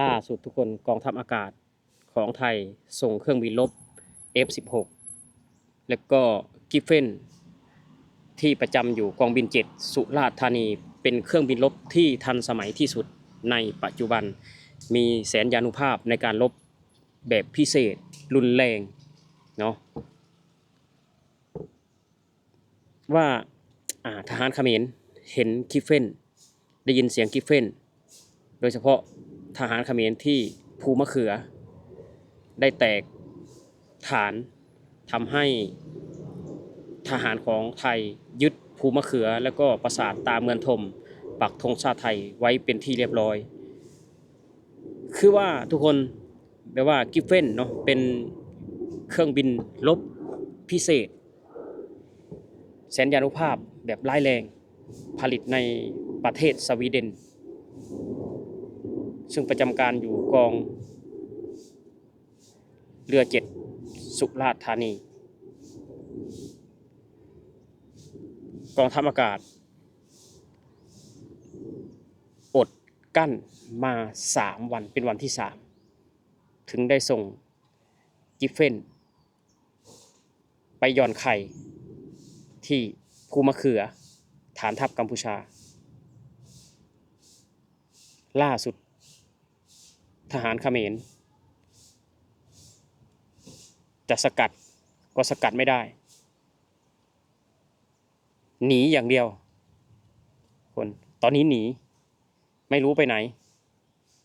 ล่าสุดทุกคนกองทัพอากาศของไทยส่งเครื่องบินรบ F16 แล้วก็กิฟเฟนที่ประจำอยู่กองบิน 7 สุราษฎร์ธานีเป็นเครื่องบินรบที่ทันสมัยที่สุดในปัจจุบัน มีแสนยานุภาพในการรบแบบพิเศษ รุนแรงเนาะว่าอ่าทหารเขมรเห็นกิฟเฟนได้ยินเสียงกิฟเฟน โดยเฉพาะ ทหารเขมรที่ภูมะเขือ ได้แตกฐานทำให้ทหารของไทยยึดภูมะเขือ แล้วก็ปราสาทตาเมืองทมปักธงชาติไทยไว้เป็นที่เรียบร้อย คือว่าทุกคนแปลว่ากิฟเฟนเนาะเป็นเครื่องบินลบพิเศษ แสนยานุภาพแบบร้ายแรงผลิตในประเทศสวีเดน ซึ่งประจำการอยู่กอง เรือเจ็ดสุราษฎร์ธานี กองทัพอากาศ อดกั้นมาสามวันเป็นวันที่สามถึงได้ส่งกิฟเฟน ไปย่อนไข่ที่ภูมะเขือ ฐานทัพกัมพูชา ล่าสุด ทหารเขมรจะสกัดก็สกัดไม่ได้ หนีอย่างเดียว คนตอนนี้หนี ไม่รู้ไปไหน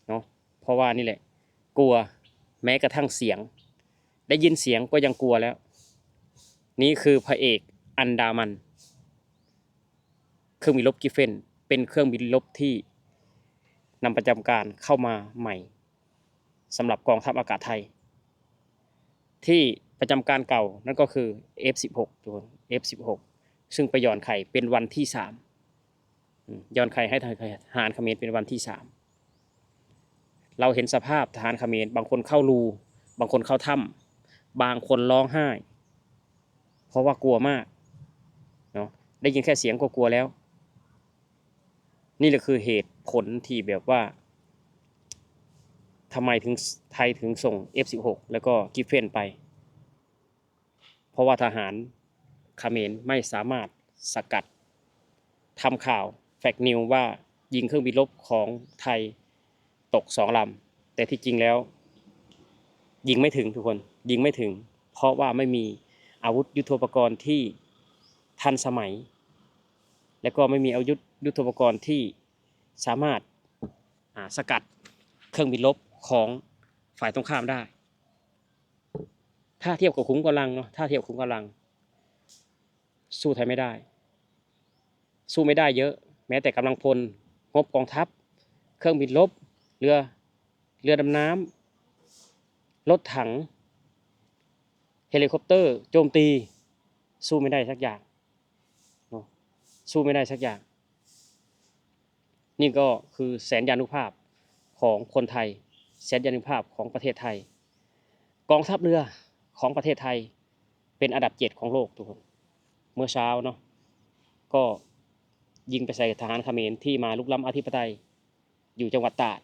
เนาะเพราะว่านี่แหละ กลัวแม้กระทั่งเสียง ได้ยินเสียงก็ยังกลัวแล้ว นี่คือพระเอกอันดามัน เครื่องบินรบกิฟเฟน เป็นเครื่องบินรบที่นำประจำการเข้ามาใหม่ สำหรับกองทัพอากาศไทย ที่ประจำการเก่านั่นก็คือ F16 ทุกคน F16 ซึ่งไปย่อนไข่เป็นวันที่สามย่อนไข่ให้ทหารเขมรเป็นวันที่สามเราเห็นสภาพทหารเขมรบางคนเข้ารูบางคนเข้าถ้ำบางคนร้องไห้ เพราะว่ากลัวมากเนาะได้ยินแค่เสียงก็กลัวแล้ว นี่แหละคือเหตุผลที่แบบว่า ทำไมถึงไทยถึงส่ง F16 แล้วก็กิฟเฟนไป เพราะว่าทหารคาเมรไม่สามารถสกัดทำข่าวแฟกนิวว่ายิงเครื่องบินรบของไทยตกสองลำ แต่ที่จริงแล้ว ยิงไม่ถึงทุกคน ยิงไม่ถึง เพราะว่าไม่มีอาวุธยุทโธปกรณ์ที่ทันสมัย และก็ไม่มีอาวุธยุทโธปกรณ์ที่สามารถสกัดเครื่องบินรบ ของฝ่ายตรงข้ามได้ ถ้าเทียบกับขุมกำลังเนาะถ้าเทียบขุมกำลัง สู้ไทยไม่ได้ สู้ไม่ได้เยอะ แม้แต่กำลังพลงบกองทัพ เครื่องบินรบเรือเรือดำน้ำรถถัง เฮลิคอปเตอร์ โจมตี สู้ไม่ได้สักอย่างเนาะสู้ไม่ได้สักอย่าง นี่ก็คือแสนยานุภาพของคนไทย แสนยานุภาพของประเทศไทย กองทัพเรือของประเทศไทย เป็นอันดับเจ็ดของโลกทุกคนเมื่อเช้าเนาะก็ยิงไปใส่ทหารเขมรที่มาลุกล้ำอธิปไตยอยู่จังหวัดตราด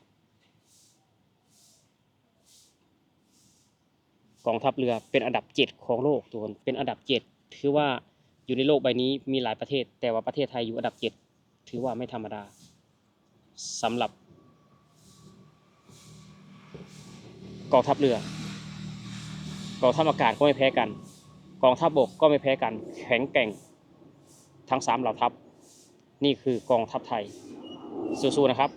กองทัพเรือเป็นอันดับเจ็ดของโลกทุกคนเป็นอันดับเจ็ดถือว่าอยู่ในโลกใบนี้มีหลายประเทศ แต่ว่าประเทศไทยอยู่อันดับเจ็ดถือว่าไม่ธรรมดาสำหรับ กองทัพเรือกองทัพอากาศก็ไม่แพ้กัน กองทัพบกก็ไม่แพ้กัน แข็งแกร่ง ทั้งสามเหล่าทัพ นี่คือกองทัพไทยสู้ๆนะครับ